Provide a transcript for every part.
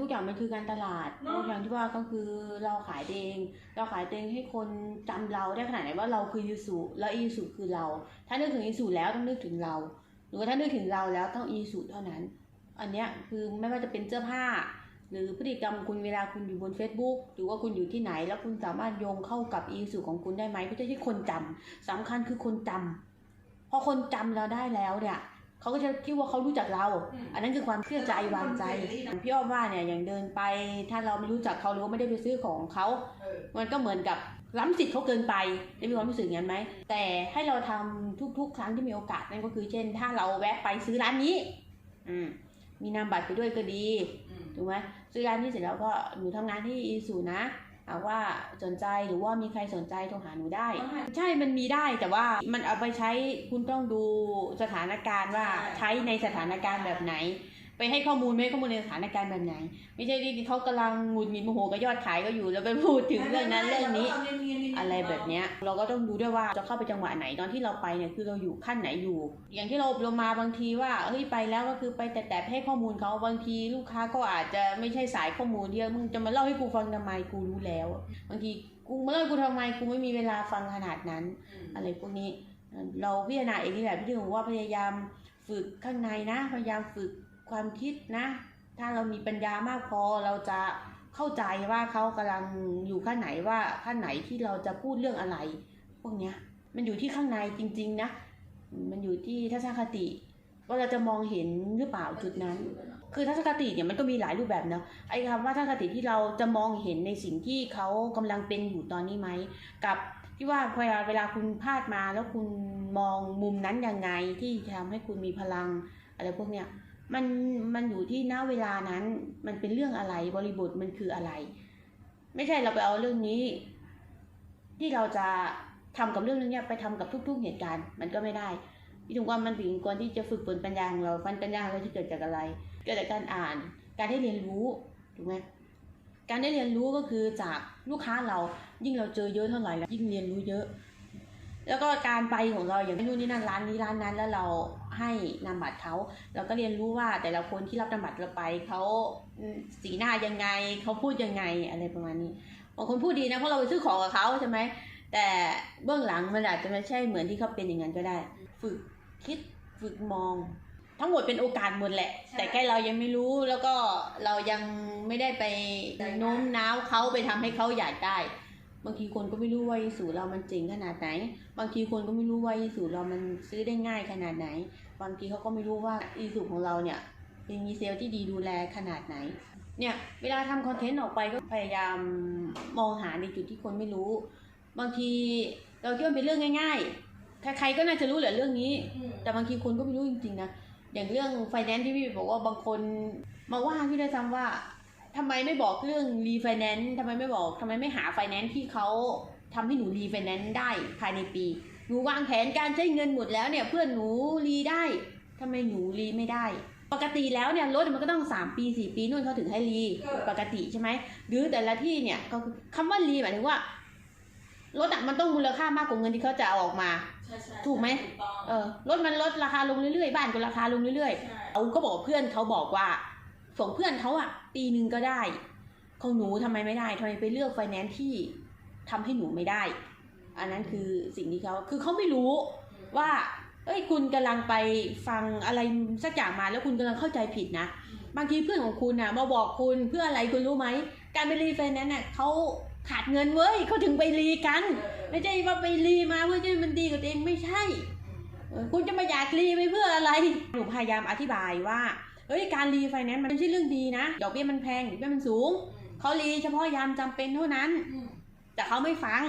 ทุกอย่างมันคือการตลาดเนอะอย่างที่ว่าก็คือเราขายเอง เราขายเองให้คนจำเราได้ขนาดไหนว่าเราคือยูสุแล้วอีสุคือเรา ถ้านึกถึงอีสุแล้วต้องนึกถึงเรา หรือว่าถ้านึกถึงเราแล้วต้องอีสุเท่านั้น อันเนี้ยคือไม่ว่าจะเป็นเสื้อผ้า หรือพฤติกรรมคุณเวลาคุณอยู่บน Facebook หรือว่าคุณอยู่ที่ไหน แล้วคุณสามารถโยงเข้ากับอีสุของคุณได้ไหมเพื่อที่คนจำสำคัญคือคนจำพอคนจำเราได้แล้วเนี่ย เขาก็จะคิดว่าเขารู้จักเรา อันนั้นคือความเชื่อใจวางใจพี่อ้อมว่าเนี่ยอย่างเดินไป ถ้าเราไม่รู้จักเขาหรือว่าไม่ได้ไปซื้อของเขาเออมันก็เหมือนกับล้ำสิทธิ์เขาเกินไปได้มีความรู้สึกอย่างนั้นไหมแต่ให้เราทำทุก ๆ ครั้งที่มีโอกาสนั่นก็คือเช่น ถ้าเราแวะไปซื้อร้านนี้ อืมมีนามบัตรไปด้วยก็ดีอืมถูกไหมซื้อร้านนี้เสร็จแล้วก็หนูทำงานที่อีสูนะหาก ว่าสนใจหรือว่ามีใครสนใจโทรหาหนูได้ต้องให้ใช่มันมีได้แต่ว่ามันเอาไปใช้คุณต้องดูสถานการณ์ว่าใช่ใช้ในสถานการณ์แบบไหน ไปให้ข้อมูลไม่ให้ข้อมูลในสถานการณ์แบบไหน ไม่ใช่ที่เขากำลังหงุดหงิดโมโหกับยอดขายก็อยู่ แล้วไปพูดถึงเรื่องนั้นเรื่องนี้ อะไรแบบเนี้ยเราก็ต้องดูด้วยว่าจะเข้าไปจังหวะไหนตอนที่เราไปเนี่ยคือเราอยู่ขั้นไหนอยู่ อย่างที่เราอบรมมาบางทีว่าเฮ้ยไปแล้วก็คือไปแต่แต่ให้ข้อมูลเขาบางทีลูกค้าก็อาจจะไม่ใช่สายข้อมูลที่มึงจะมาเล่าให้กูฟังทำไมกูรู้แล้ว บางทีกูมาเล่าให้กูทำไมกูไม่มีเวลาฟังขนาดนั้น อะไรพวกนี้เราพิจารณาเองนี่แหละพี่ถึงบอกว่าพยายามฝึกข้างในนะพยายามฝึก ความคิดนะ ถ้าเรามีปัญญามากพอเราจะเข้าใจว่าเขากำลังอยู่ขั้นไหนว่าขั้นไหนที่เราจะพูดเรื่องอะไร พวกเนี้ย มันอยู่ที่ข้างในจริง ๆ นะ มันอยู่ที่ทัศนคติ ว่าเราจะมองเห็นหรือเปล่าจุดนั้น คือทัศนคติเนี่ยมันก็มีหลายรูปแบบเนาะไอ้คำว่าทัศนคติที่เราจะมองเห็นในสิ่งที่เขากำลังเป็นอยู่ตอนนี้ไหมกับที่ว่าเวลาเวลาคุณพลาดมาแล้วคุณมองมุมนั้นยังไงที่จะทำให้คุณมีพลังอะไรพวกเนี้ย มันมันอยู่ที่ณเวลานั้น มันเป็นเรื่องอะไรบริบทมันคืออะไร ไม่ใช่เราไปเอาเรื่องนี้ ที่เราจะทำกับเรื่องนี้ไปทำกับทุก ๆเหตุการณ์มันก็ไม่ได้พี่ถึงว่ามันถึงควรที่จะฝึกฝนปัญญาของเราฟันปัญญาของเราที่เกิดจากอะไร เกิดจากการอ่าน การได้เรียนรู้ถูกไหมการได้เรียนรู้ก็คือจากลูกค้าเรายิ่งเราเจอเยอะเท่าไหร่เรายิ่งเรียนรู้เยอะ แล้วก็การไปของเราอย่างนู่นนี่นั่นร้านนี้ร้านนั้นแล้วเรา ให้นามบัตรเขาเราก็เรียนรู้ว่าแต่ละคนที่รับนามบัตรเราไปเขาอืมสีหน้ายังไงเขาพูดยังไงอะไรประมาณนี้บางคนพูดดีนะเพราะเราไปซื้อของกับเขาใช่ไหมแต่เบื้องหลังมันอาจจะไม่ใช่เหมือนที่เขาเป็นอย่างนั้นก็ได้ ฝึกคิดฝึกมอง ทั้งหมดเป็นโอกาสหมดแหละใช่แต่แค่เรายังไม่รู้แล้วก็เรายังไม่ได้ไปโน้มน้าวเขาไปทำให้เขาอยากได้ บางทีคนก็ไม่รู้ว่าอีสูเรามันเจ๋งขนาดไหน บางทีคนก็ไม่รู้ว่าอีสูเรามันซื้อได้ง่ายขนาดไหน บางทีเขาก็ไม่รู้ว่าอีสูของเราเนี่ยมีเซลล์ที่ดีดูแลขนาดไหน เนี่ยเวลาทำคอนเทนต์ออกไปก็พยายามมองหาในจุดที่คนไม่รู้ บางทีเราคิดว่าเป็นเรื่องง่ายๆ ใครๆก็น่าจะรู้แหละเรื่องนี้ แต่บางทีคนก็ไม่รู้จริงๆนะ อย่างเรื่องไฟแนนซ์ที่พี่บอกว่าบางคนมาว่าพี่ได้ซ้ำว่าทำไมไม่บอกเรื่องรีไฟแนนซ์ทำไมไม่บอกทำไมไม่หาไฟแนนซ์ที่เขาทำให้หนูรีไฟแนนซ์ได้ภายในปี หนูวางแผนการใช้เงินหมดแล้วเนี่ยเพื่อนหนูรีได้ทำไมหนูรีไม่ได้ ปกติแล้วเนี่ยรถมันก็ต้อง 3 ปี 4 ปีนู่นเขาถึงให้รีเออปกติใช่ไหมหรือแต่ละที่เนี่ยก็คือคำว่ารีหมายถึงว่ารถอะมันต้องมูลค่ามากกว่าเงินที่เขาจะเอาออกมาใช่ใช่ถูกไหมถูกต้องเออรถมันลดราคาลงเรื่อยๆ บ้านก็ราคาลงเรื่อยใช่ๆเขาก็บอกเพื่อนเขาบอกว่า ส่งเพื่อนเขาอะปีหนึ่งก็ได้ ของหนูทำไมไม่ได้ทำไมไปเลือกไฟแนนซ์ที่ทำให้หนูไม่ได้ อันนั้นคือสิ่งที่เขาคือเขาไม่รู้ว่า เอ้ยคุณกำลังไปฟังอะไรสักอย่างมาแล้วคุณกำลังเข้าใจผิดนะ บางทีเพื่อนของคุณน่ะมาบอกคุณเพื่ออะไรคุณรู้ไหม การไปรีไฟแนนซ์น่ะเขาขาดเงินเว้ยเขาถึงไปรีกัน ไม่ใช่ว่าไปรีมาเพื่อจะให้มันดีกับตัวเองไม่ใช่เออคุณจะมาอยากรีไปเพื่ออะไรหนูพยายามอธิบายว่าเฮ้ยการรีไฟแนนซ์มันไม่ใช่เรื่องดีนะดอกเบี้ยมันแพงดอกเบี้ยมันสูงเขารีเฉพาะยามจำเป็นเท่านั้น แต่เขาไม่ฟัง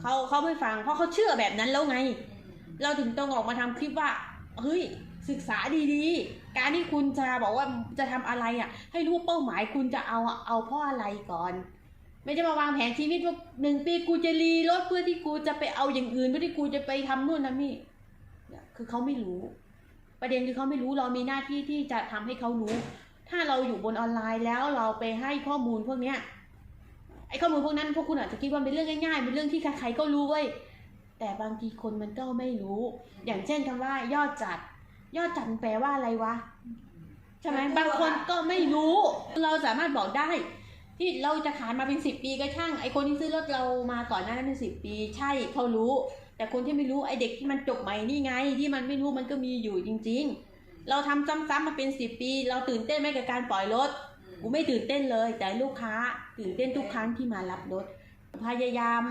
เขาเขาไม่ฟังเพราะเขาเชื่อแบบนั้นแล้วไง เราถึงต้องออกมาทำคลิปว่าเฮ้ยศึกษาดีๆ การที่คุณจะบอกว่าจะทำอะไรอะ ให้รู้เป้าหมายคุณจะเอาเอาเพราะอะไรก่อน ไม่ใช่มาวางแผนชีวิตว่าหนึ่งปีกูจะรีรถเพื่อที่กูจะไปเอาอย่างอื่นเพื่อที่กูจะไปทำนู่นทำนี่เนี่ยคือเขาไม่รู้ ประเด็นคือเขาไม่รู้เรามีหน้าที่ที่จะทำให้เขารู้ ถ้าเราอยู่บนออนไลน์แล้วเราไปให้ข้อมูลพวกเนี้ย อ้ข้อมูลพวกนั้นพวกคุณอาจจะคิดว่าเป็นเรื่องง่ายๆเป็นเรื่องที่ใครๆก็รู้เว้ยแต่บางทีคนมันก็ไม่รู้ อย่างเช่นคำว่ายอดจัด ยอดจัดมันแปลว่าอะไรวะใช่ไหมบางคนก็ไม่รู้ เราสามารถบอกได้ ที่เราจะขายมาเป็นสิบปีก็ช่างไอคนที่ซื้อรถเรามาก่อนหน้านั้นเป็นสิบปี ใช่เขารู้ แต่คนที่ไม่รู้ไอเด็กที่มันจบใหม่นี่ไง ที่มันไม่รู้มันก็มีอยู่จริง ๆ เราทำซ้ำๆมาเป็นสิบปี เราตื่นเต้นไหมกับการปล่อยรถ กูไม่ตื่นเต้นเลย แต่ลูกค้าตื่นเต้นทุกครั้งที่มารับรถ พยายาม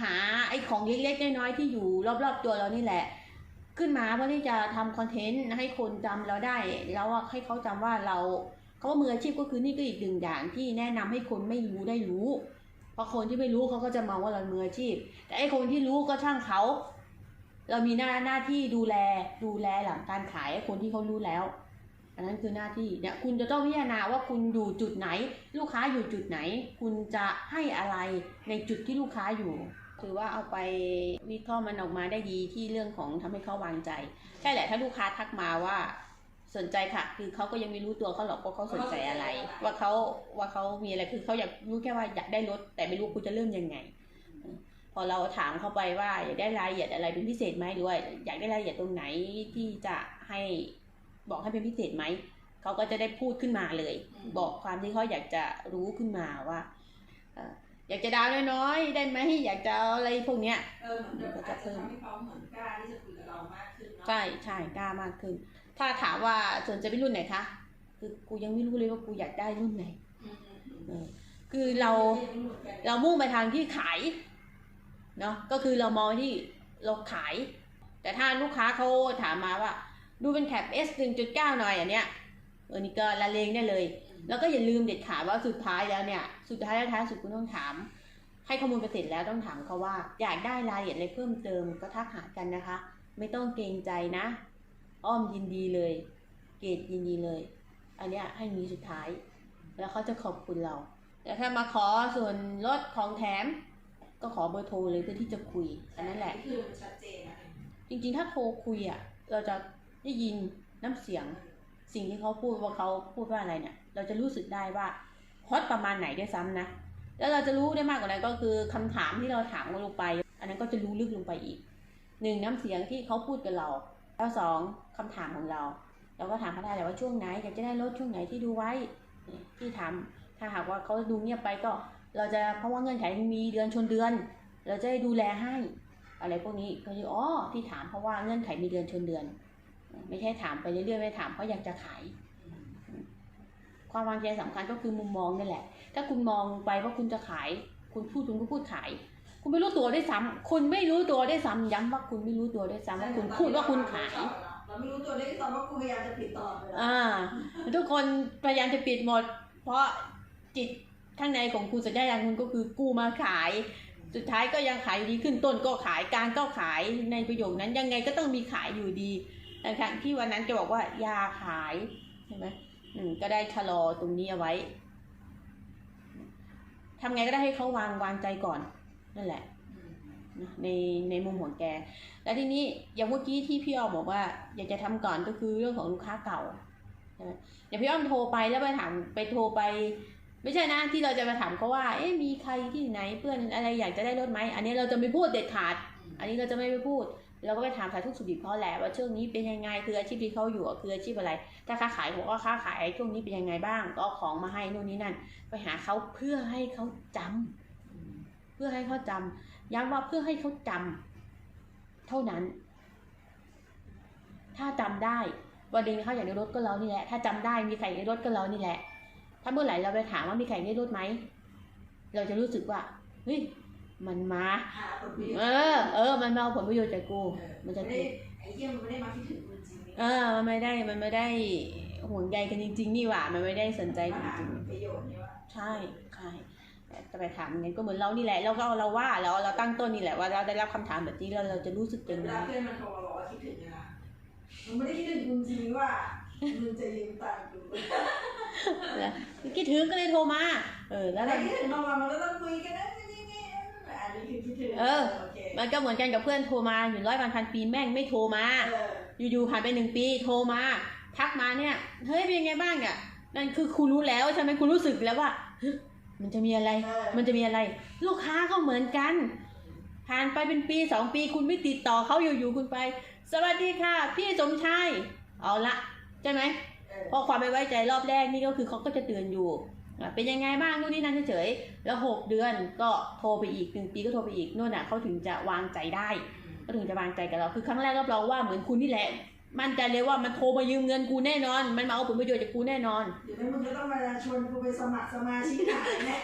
หาไอ้ของเล็กๆน้อยๆที่อยู่รอบๆตัวเรานี่แหละ ขึ้นมาเพื่อที่จะทำคอนเทนต์ให้คนจำเราได้ แล้วให้เขาจำว่าเราเขาว่ามืออาชีพก็คือนี่ก็อีกหนึ่งอย่างที่แนะนำให้คนไม่รู้ได้รู้ เพราะคนที่ไม่รู้เขาก็จะมองว่าเรามืออาชีพ แต่ไอ้คนที่รู้ก็ช่างเขาเรามีหน้าหน้าที่ดูแลดูแลหลังการขายให้คนที่เขารู้แล้ว อันนั้นคือหน้าที่เนี่ยคุณจะต้องพิจารณาว่าคุณอยู่จุดไหน ลูกค้าอยู่จุดไหน คุณจะให้อะไรในจุดที่ลูกค้าอยู่ถือว่าเอาไปวิเคราะห์มันออกมาได้ดีที่เรื่องของทำให้เขาวางใจใช่แหละถ้าลูกค้าทักมาว่าสนใจค่ะ คือเขาก็ยังไม่รู้ตัวเขาหรอกว่าเขาสนใจอะไร ว่าเขาว่าเขามีอะไรคือเขาอยากรู้แค่ว่าอยากได้รถแต่ไม่รู้คุณจะเริ่มยังไง พอเราถามเขาไปว่าอยากได้รายละเอียดอะไรเป็นพิเศษไหมหรือว่าอยากได้รายละเอียดตรงไหนที่จะให้ บอกให้เป็นพิเศษไหมเขาก็จะได้พูดขึ้นมาเลย บอกความที่เขาอยากจะรู้ขึ้นมาว่าเอ่ออยากจะดาวน์น้อยๆได้ไหมอยากจะเอาอะไรพวกเนี้ยเออเหมือนเดิมอาจจะทำให้เขาเหมือนกล้าที่จะคุยกับเรามากขึ้นเนาะใช่ใช่กล้ามากขึ้น ถ้าถามว่าสนใจเป็นรุ่นไหนคะคือกูยังไม่รู้เลยว่ากูอยากได้รุ่นไหนอืมอืมอืมเออคือเราเรามุ่งไปทางที่ขายเนาะก็คือเรามองที่เราขาย แต่ถ้าลูกค้าเขาถามมาว่า ดูเป็นแคป S 1.9 หน่อยอันเนี้ยเออนี่ก็ละเลงได้เลย แล้วก็อย่าลืมเด็ดขาดว่าสุดท้ายแล้วเนี่ย สุดท้ายแล้วท้ายสุดคุณต้องถาม ให้ข้อมูลไปเสร็จแล้วต้องถามเขาว่า อยากได้รายละเอียดอะไรเพิ่มเติมก็ทักหากันนะคะ ไม่ต้องเกรงใจนะ อ้อมยินดีเลย เกรดยินดีเลย อันเนี้ยให้มีสุดท้าย แล้วเขาจะขอบคุณเราแต่ถ้ามาขอส่วนลดของแถม ก็ขอเบอร์โทรเลยเพื่อที่จะคุยอันนั้นแหละคือมันชัดเจนนะจริงๆถ้าโทรคุยอะเราจะ ได้ยินน้ำเสียง สิ่งที่เขาพูดว่าเขาพูดว่าอะไรเนี่ย เราจะรู้สึกได้ว่าฮอตประมาณไหนด้วยซ้ำนะ แล้วเราจะรู้ได้มากกว่านั้นก็คือคำถามที่เราถามลงไป อันนั้นก็จะรู้ลึกลงไปอีกหนึ่งน้ำเสียงที่เขาพูดกับเรา แล้วสองคำถามของเรา เราก็ถามเขาได้แหละว่าช่วงไหนอยากจะได้ลดช่วงไหนที่ดูไว้ที่ถามถ้าหากว่าเขาดูเงียบไปก็ เราจะเพราะว่าเงื่อนไขมีเดือนชนเดือน เราจะได้ดูแลให้ อะไรพวกนี้ก็คืออ๋อที่ถามเพราะว่าเงื่อนไขมีเดือนชนเดือน ไม่ใช่ถามไปเรื่อยๆไม่ถามเพราะอยากจะขาย ความวางใจสำคัญก็คือมุมมองนี่แหละ ถ้าคุณมองไปว่าคุณจะขาย คุณพูดคุณก็พูดขาย คุณไม่รู้ตัวได้วยซ้ำคุณไม่รู้ตัวได้วยซ้ำย้ำว่าคุณไม่รู้ตัวได้วยซ้ำว่าคุณพูดว่าคุณขายเราไม่รู้ตัวได้ตอนว่ากูพยายามจะปิดตลอดเวลาอ่า ทุกคนพยายามจะปิดหมด เพราะจิตข้างในของคุณสัญญาณคุณก็คือกูมาขาย สุดท้ายก็ยังขายอยู่ดีขึ้นต้นก็ขายกลางก็ขายในประโยคนั้นยังไงก็ต้องมีขายอยู่ดีแต่ ทั้งที่วันนั้นจะบอกว่ายาขายใช่ไหมอืมก็ได้ชะลอตรงนี้เอาไว้ทำไงก็ได้ให้เขาวางวางใจก่อนนั่นแหละในในมุมของแก แล้วทีนี้อย่างเมื่อกี้ที่พี่อ้อมบอกว่า อยากจะทำก่อนก็คือเรื่องของลูกค้าเก่าใช่ไหมอย่างพี่อ้อมโทรไปแล้วไปถามไปโทรไป ไม่ใช่นะที่เราจะมาถามเขาว่า เอ๊ะมีใครที่ไหนเพื่อนอะไรอยากจะได้รถไหมอันนี้เราจะไม่พูดเด็ดขาด อันนี้เราจะไม่ไปพูด เราก็ไปถามสายทุกสุขดิบเขาแหละว่าช่วงนี้เป็นยังไงคืออาชีพที่เขาอยู่คืออาชีพอะไร ถ้าค้าขายบอกว่าค้าขายช่วงนี้เป็นยังไงบ้าง ก็เอาของมาให้นู่นนี่นั่น ไปหาเขาเพื่อให้เขาจำเพื่อให้เขาจำย้ำว่าเพื่อให้เขาจำเท่านั้น ถ้าจำได้วันหนึงเขาอยากได้รถก็เรานี่แหละ ถ้าจำได้มีใครอยากได้รถก็เรานี่แหละ ถ้าเมื่อไหร่เราไปถามว่ามีใครอยากได้รถไหมเราจะรู้สึกว่าเฮ้ย มันมา หาผลประโยชน์เออ เออ มันมาเอาผลประโยชน์จากกู มันจะไม่เกิได้ดไอ้เหี้ยมันไม่ได้มาคิดถึงคุณจริงๆเออ มันไม่ได้ มันไม่ได้ห่วงใยกันจริง ๆ นี่หว่า มันไม่ได้สนใจจมาหาริงผลประโยชน์นี่ว่าๆ ใช่ใช่แต่จะไปถามงั้นก็เหมือนเรานี่แหละ เราก็เอาเราว่าเราเราตั้งต้นนี่แหละว่าเราได้รับคำถามแบบนี้แล้วเราจะรู้สึกเวยังไงลาเพื่อนมันโทรมาบอกว่าคิดถึงนะมันไม่ได้คิดถึงคุณจริงว่ามึงจะยืมตังค์กูคิดถึงก็เลยโทรมา เออ แล้วอะไรเราคิดถึงเรามามันก็ต้องคุยกันนะ เออโอเคมันก็เหมือนกันกับเพื่อนโทรมาอยู่ร้อยวันพันปีแม่งไม่โทรมา เอออยู่ๆผ่านไปหนึ่งปีโทรมา ทักมาเนี่ย เฮ้ยเป็นยังไงบ้างอะนั่นคือคุณรู้แล้วใช่ไหมคุณรู้สึกแล้วว่าเฮ้ยมันจะมีอะไร เออมันจะมีอะไร ลูกค้าก็เหมือนกัน ผ่านไปเป็นปีสองปีคุณไม่ติดต่อเขาอยู่ๆคุณไป สวัสดีค่ะ พี่สมชายเอาละใช่ไหมเออเพราะความไม่ไว้ใจรอบแรกนี่ก็คือเขาก็จะเตือนอยู่อะ เป็นยังไงบ้างนู่นนี่นั่นเฉยๆแล้วหกเดือนก็โทรไปอีกหนึ่งปีก็โทรไปอีกนู่นน่ะเขาถึงจะวางใจได้ก็ถึงจะวางใจกับเราคือครั้งแรกรับรองว่าเหมือนคุณนี่แหละ มั่นใจเลยว่ามันโทรมายืมเงินกูแน่นอน มันมาเอาผลประโยชน์จากกูแน่นอนเดี๋ยวนี้มึงจะต้องมาชวนกูไปสมัครสมาชิกขายแน่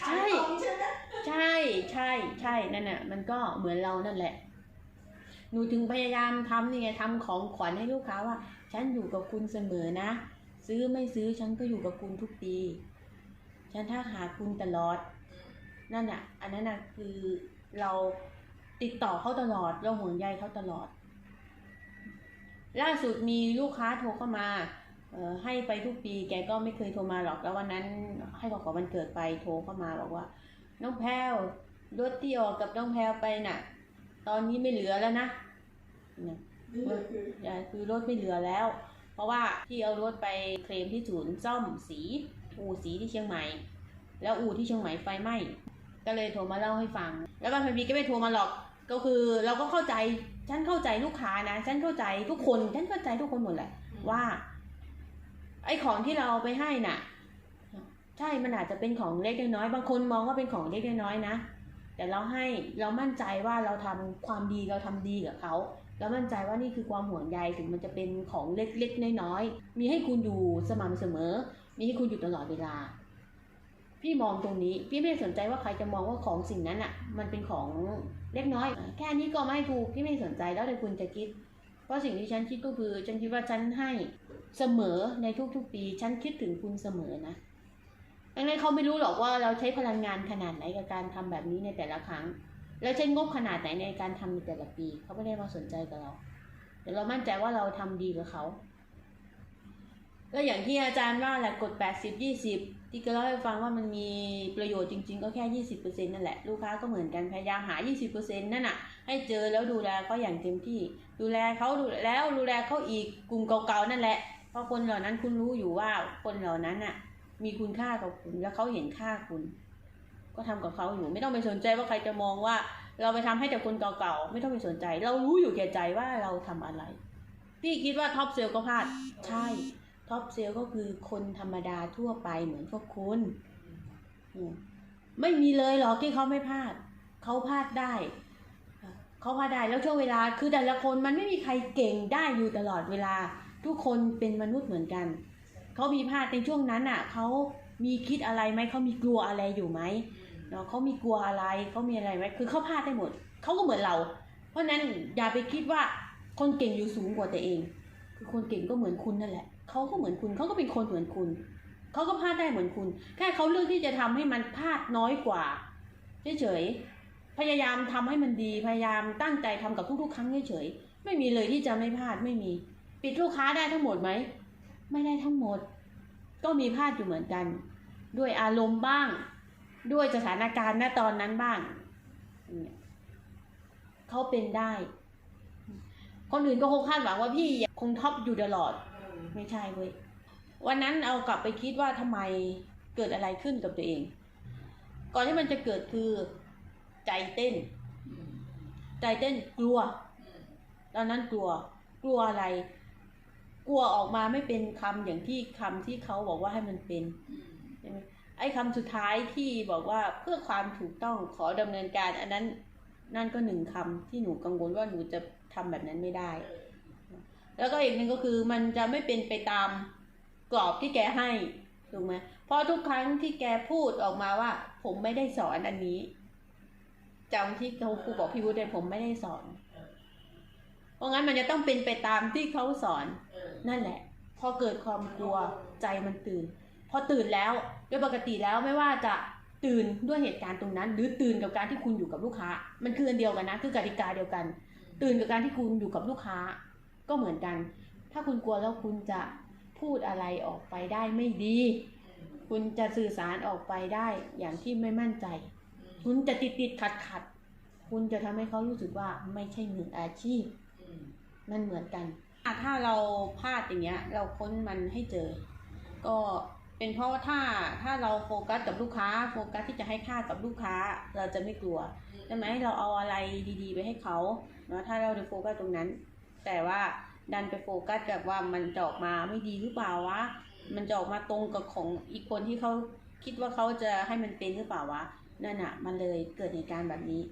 ใช่ขายของใช่ไหมใช่ใช่ใช่นั่นน่ะมันก็เหมือนเรานั่นแหละหนูถึงพยายามทำนี่ไงทำของขวัญให้ลูกค้าว่า ฉันอยู่กับคุณเสมอนะ ซื้อไม่ซื้อฉันก็อยู่กับคุณทุกปี ฉันถ้าหาคุณตลอด นั่นน่ะ อันนั้นน่ะคือเราติดต่อเขาตลอด เราห่วงใยเขาตลอด ล่าสุดมีลูกค้าโทรเข้ามาเอ่อให้ไปทุกปีแกก็ไม่เคยโทรมาหรอกแล้ววันนั้นให้ของขวัญวันเกิดไปโทรเข้ามาบอกว่า น้องแพลวรถที่ออกกับน้องแพลวไปน่ะ ตอนนี้ไม่เหลือแล้วนะเนี่ยนี่เลยคืออ่าคือรถไม่เหลือแล้ว เพราะว่าที่เอารถไปเคลมที่ศูนย์ซ่อมสี อู่สีที่เชียงใหม่ แล้วอู่ที่เชียงใหม่ไฟไหม้ก็เลยโทรมาเล่าให้ฟัง แล้วบางทีก็ไม่โทรมาหรอกก็คือเราก็เข้าใจฉันเข้าใจลูกค้านะฉันเข้าใจทุกคนฉันเข้าใจทุกคนหมดแหละว่า ไอ้ของที่เราเอาไปให้น่ะ ใช่มันอาจจะเป็นของเล็กน้อยบางคนมองว่าเป็นของเล็กน้อยนะแต่เราให้เรามั่นใจว่าเราทำความดีเราทำดีกับเขา เรามั่นใจว่านี่คือความห่วงใยถึงมันจะเป็นของเล็กๆน้อยๆมีให้คุณอยู่สม่ำเสมอ มีให้คุณอยู่ตลอดเวลา พี่มองตรงนี้พี่ไม่สนใจว่าใครจะมองว่าของสิ่งนั้นอะ มันเป็นของเล็กน้อย แค่นี้ก็ไม่ถูกพี่ไม่สนใจแล้วแต่คุณจะคิด เพราะสิ่งที่ฉันคิดก็คือ ฉันคิดว่าฉันให้เสมอในทุกๆปี ฉันคิดถึงคุณเสมอนะดังนั้นเขาไม่รู้หรอกว่าเราใช้พลังงานขนาดไหนกับการทำแบบนี้ในแต่ละครั้ง แล้วใช้งบขนาดไหนในการทำในแต่ละปี เขาไม่ได้มาสนใจกับเรา แต่เรามั่นใจว่าเราทำดีกับเขาก็อย่างที่อาจารย์ว่าแหละกด 80 20 ที่ก็เล่าให้ฟังว่ามันมีประโยชน์จริง ๆ ก็แค่ 20%นั่นแหละ ลูกค้าก็เหมือนกันพยายามหา 20%นั่นน่ะ ให้เจอแล้วดูแลเขาอย่างเต็มที่ ดูแลเขาดูแล้วดูแลเขาอีกกลุ่มเก่าๆนั่นแหละ เพราะคนเหล่านั้นคุณรู้อยู่ว่าคนเหล่านั้นน่ะมีคุณค่ากับคุณแล้วเขาเห็นค่าคุณ ก็ทำกับเขาอยู่ไม่ต้องไปสนใจว่าใครจะมองว่า เราไปทำให้แต่คนเก่าๆไม่ต้องไปสนใจ เรารู้อยู่แก่ใจว่าเราทำอะไร พี่คิดว่าท็อปเซลก็พลาดใช่ท็อปเซลก็คือคนธรรมดาทั่วไปเหมือนพวกคุณไม่มีเลยหรอกที่เขาไม่พลาดเขาพลาดได้เขาพลาดได้แล้วช่วงเวลาคือแต่ละคนมันไม่มีใครเก่งได้อยู่ตลอดเวลา ทุกคนเป็นมนุษย์เหมือนกันเขามีพลาดในช่วงนั้นอะเขามีคิดอะไรไหมเขามีกลัวอะไรอยู่ไหม เนาะเขามีกลัวอะไรเขามีอะไรไหมคือเขาพลาดได้หมดเขาก็เหมือนเรา เพราะนั้นอย่าไปคิดว่าคนเก่งอยู่สูงกว่าตัวเอง คือคนเก่งก็เหมือนคุณนั่นแหละเขาก็เหมือนคุณเขาก็เป็นคนเหมือนคุณเขาก็พลาดได้เหมือนคุณ แค่เขาเลือกที่จะทำให้มันพลาดน้อยกว่าเฉยๆพยายามทำให้มันดีพยายามตั้งใจทำกับทุกๆครั้งเฉยๆไม่มีเลยที่จะไม่พลาดไม่มี ปิดลูกค้าได้ทั้งหมดไหมไม่ได้ทั้งหมด ก็มีพลาดอยู่เหมือนกัน ด้วยอารมณ์บ้าง ด้วยสถานการณ์ณตอนนั้นบ้างเขาเป็นได้ คนอื่นก็คงคาดหวังว่าพี่คงท็อปอยู่ตลอด ไม่ใช่เว้ย วันนั้นเอากลับไปคิดว่าทำไมเกิดอะไรขึ้นกับตัวเอง ก่อนที่มันจะเกิดคือใจเต้น ใจเต้นกลัว ตอนนั้นกลัว กลัวอะไร กลัวออกมาไม่เป็นคำอย่างที่คำที่เขาบอกว่าให้มันเป็นใช่ไหม ไอ้คำสุดท้ายที่บอกว่าเพื่อความถูกต้องขอดำเนินการ อันนั้นนั่นก็หนึ่งคำที่หนูกังวลว่าหนูจะทำแบบนั้นไม่ได้ แล้วก็อีกหนึ่งก็คือมันจะไม่เป็นไปตามกรอบที่แกให้ถูกไหมเพราะทุกครั้งที่แกพูดออกมาว่า ผมไม่ได้สอนอันนี้จำที่เขาครูบอกพี่วุฒิเลยผมไม่ได้สอน เพราะงั้นมันจะต้องเป็นไปตามที่เขาสอนนั่นแหละ พอเกิดความกลัวใจมันตื่น พอตื่นแล้ว โดยปกติแล้วไม่ว่าจะตื่นด้วยเหตุการณ์ตรงนั้น หรือตื่นกับการที่คุณอยู่กับลูกค้า มันคืออันเดียวกันนะคือกติกาเดียวกัน ตื่นกับการที่คุณอยู่กับลูกค้า ก็เหมือนกัน ถ้าคุณกลัวแล้วคุณจะพูดอะไรออกไปได้ไม่ดี คุณจะสื่อสารออกไปได้อย่างที่ไม่มั่นใจ คุณจะติดติดขัดขัดคุณจะทำให้เขารู้สึกว่าไม่ใช่มืออาชีพมันเหมือนกันถ้าเราพลาดอย่างเงี้ย เราค้นมันให้เจอ ก็ เป็นเพราะว่าถ้าถ้าเราโฟกัสกับลูกค้า โฟกัสที่จะให้ค่ากับลูกค้าเราจะไม่กลัวใช่ไหมเราเอาอะไรดีๆ ไปให้เขาเนาะถ้าเราด้โฟกัสตรงนั้น แต่ว่าดันไปโฟกัสแบบว่ามันจะออกมาไม่ดีหรือเปล่าวะมันจะออกมาตรงกับของอีกคนที่เขาคิดว่าเขาจะให้มันเป็นหรือเปล่าวะนั่นอะมันเลยเกิดเหตุการณ์แบบนี้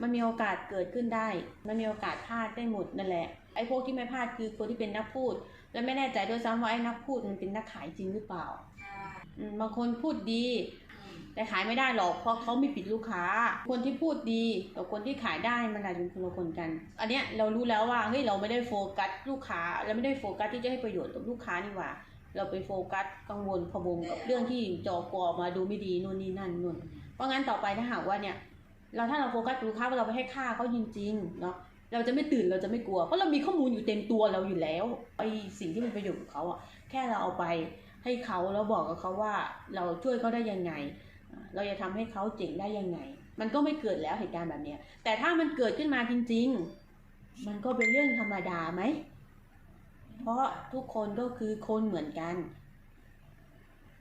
มันมีโอกาสเกิดขึ้นได้ มันมีโอกาสพลาดได้หมดนั่นแหละไอ้พวกที่ไม่พลาดคือคนที่เป็นนักพูด และไม่แน่ใจด้วยซ้ำว่าไอ้นักพูดมันเป็นนักขายจริงหรือเปล่า บางคนพูดดี แต่ขายไม่ได้หรอกเพราะเขาไม่ปิดลูกค้า คนที่พูดดีกับคนที่ขายได้มันอาจจะเป็นคนละคนกัน อันเนี้ยเรารู้แล้วว่าเฮ้ยเราไม่ได้โฟกัสลูกค้าเราไม่ได้โฟกัสที่จะให้ประโยชน์กับลูกค้านี่หว่า เราไปโฟกัสกังวลพะวงกับเรื่องที่จอกอมาดูไม่ดีนู่นนี่นั่นนู่นเพราะงั้นต่อไปถ้าหากว่าเนี่ยเราถ้าเราโฟกัสลูกค้าว่าเราไปให้ค่าเขาจริงๆเนาะเราจะไม่ตื่นเราจะไม่กลัวเพราะเรามีข้อมูลอยู่เต็มตัวเราอยู่แล้วไอ้สิ่งที่เป็นประโยชน์กับเขาอะแค่เราเอาไป ให้เขาแล้วบอกกับเขาว่าเราช่วยเขาได้ยังไง เราจะทำให้เขาเจ๋งได้ยังไง มันก็ไม่เกิดแล้วเหตุการณ์แบบเนี้ยแต่ถ้ามันเกิดขึ้นมาจริง ๆ มันก็เป็นเรื่องธรรมดาไหม เพราะทุกคนก็คือคนเหมือนกัน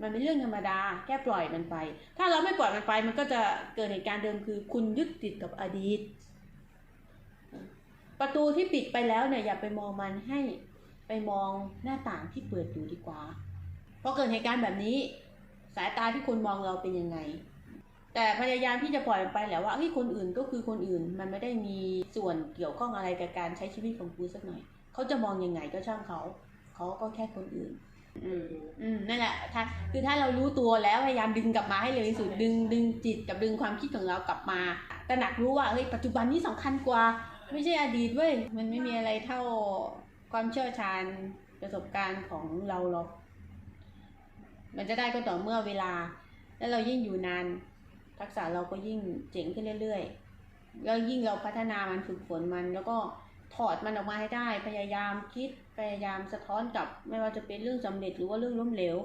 มันเป็นเรื่องธรรมดาแค่ปล่อยมันไป ถ้าเราไม่ปล่อยมันไป มันก็จะเกิดเหตุการณ์เดิมคือ คุณยึดติดกับอดีต ประตูที่ปิดไปแล้วเนี่ยอย่าไปมองมันให้ไปมองหน้าต่างที่เปิดอยู่ดีกว่า พราะเกิดเหตุการณ์แบบนี้ สายตาที่คนมองเราเป็นยังไง แต่พยายามที่จะปล่อยมันไปแหละว่าเฮ้ยคนอื่นก็คือคนอื่นมันไม่ได้มีส่วนเกี่ยวข้องอะไรกับการใช้ชีวิตของกูสักหน่อยเขาจะมองยังไงก็ช่างเขาเขาก็แค่คนอื่น อืมอืมนั่นแหละถ้าคือถ้าเรารู้ตัวแล้วพยายามดึงกลับมาให้เร็วที่สุดดึงดึงจิตกับดึงความคิดของเรากลับมาตระหนักรู้ว่าเฮ้ยปัจจุบันนี้สำคัญกว่า ไม่ใช่อดีตเว้ยมันไม่มีอะไรเท่าความเชี่ยวชาญประสบการณ์ของเราหรอก มันจะได้ก็ต่อเมื่อเวลา แล้วเรายิ่งอยู่นาน ทักษะเราก็ยิ่งเจ๋งขึ้นเรื่อยๆแล้วยิ่งเราพัฒนามันฝึกฝนมัน แล้วก็ถอดมันออกมาให้ได้ พยายามคิด พยายามสะท้อนกลับ ไม่ว่าจะเป็นเรื่องสำเร็จหรือว่าเรื่องล้มเหลว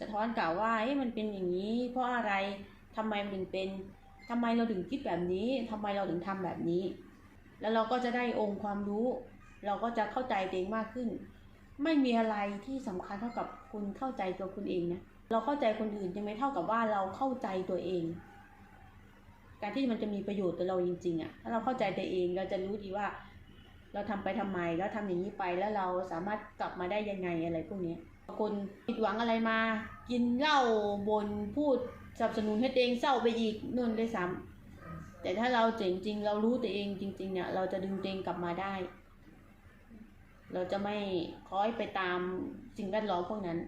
สะท้อนกลับว่าเฮ้ยมันเป็นอย่างนี้ เพราะอะไรทำไมมันถึงเป็นทำไมเราถึงคิดแบบนี้ทำไมเราถึงทำแบบนี้ แล้วเราก็จะได้องค์ความรู้ เราก็จะเข้าใจตัวเองมากขึ้น ไม่มีอะไรที่สำคัญเท่ากับคุณเข้าใจตัวคุณเองนะ เราเข้าใจคนอื่นยังไม่เท่ากับว่าเราเข้าใจตัวเอง การที่มันจะมีประโยชน์ต่อเราจริงๆอะ่ะถ้าเราเข้าใจตัวเองเราจะรู้ดีว่า เราทำไปทำไมแล้วทำอย่างนี้ไปแล้วเราสามารถกลับมาได้ยังไงอะไรพวกนี้คนผิดหวังอะไรมา กินเหล้าบนพูดสนับสนุนให้ตัวเองเศร้าไปอีกนู่นได้ซ้ำแต่ถ้าเราเจ๋งจริง เรารู้ตัวเองจริง ๆ เนี่ย เราจะดึงตัวเองกลับมาได้ เราจะไม่คล้อยไปตามสิ่งแวดล้อมพวกนั้น